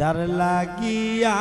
যার লাগিয়া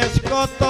দেশ কত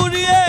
Muriel.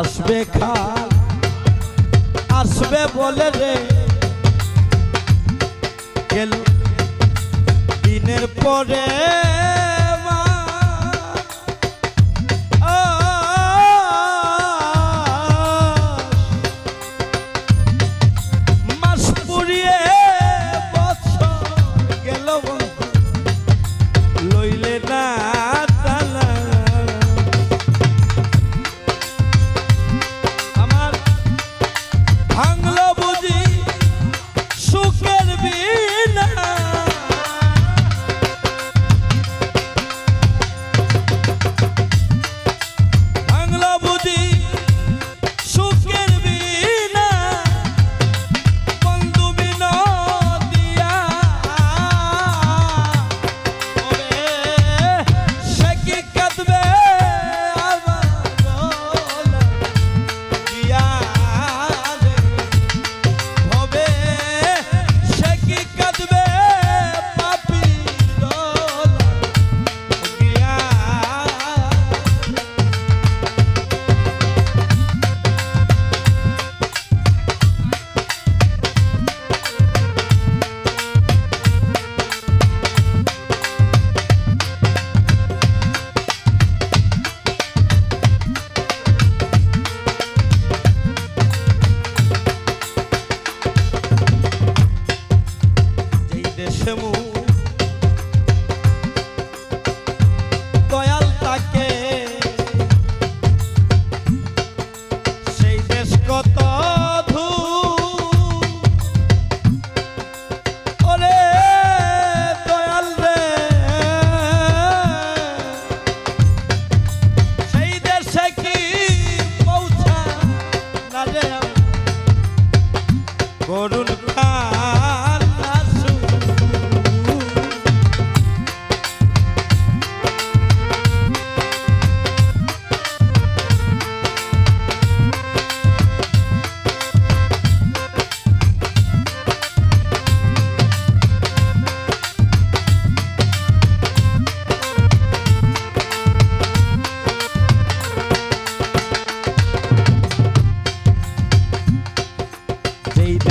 আসবে খাল আসবে বলে রে। গেল দিনের পরে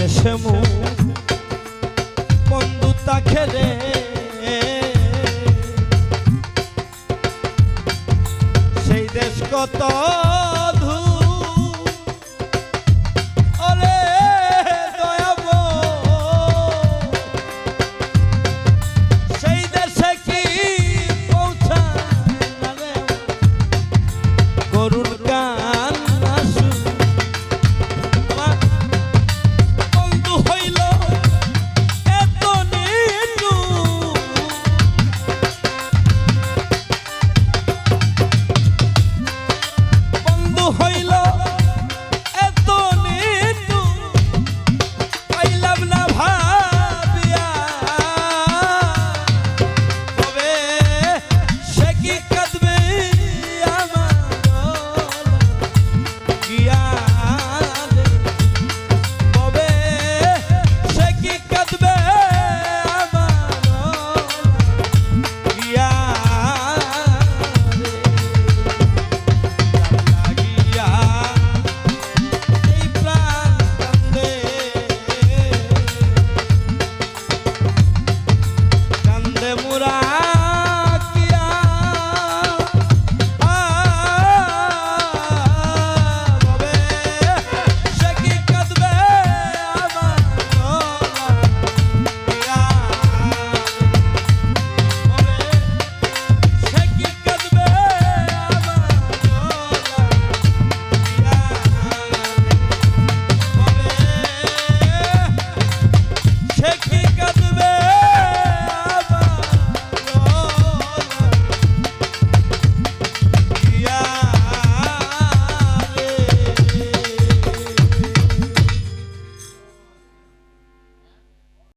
যেই দেশে মু বন্ধু তাকে রে। সেই দেশ কত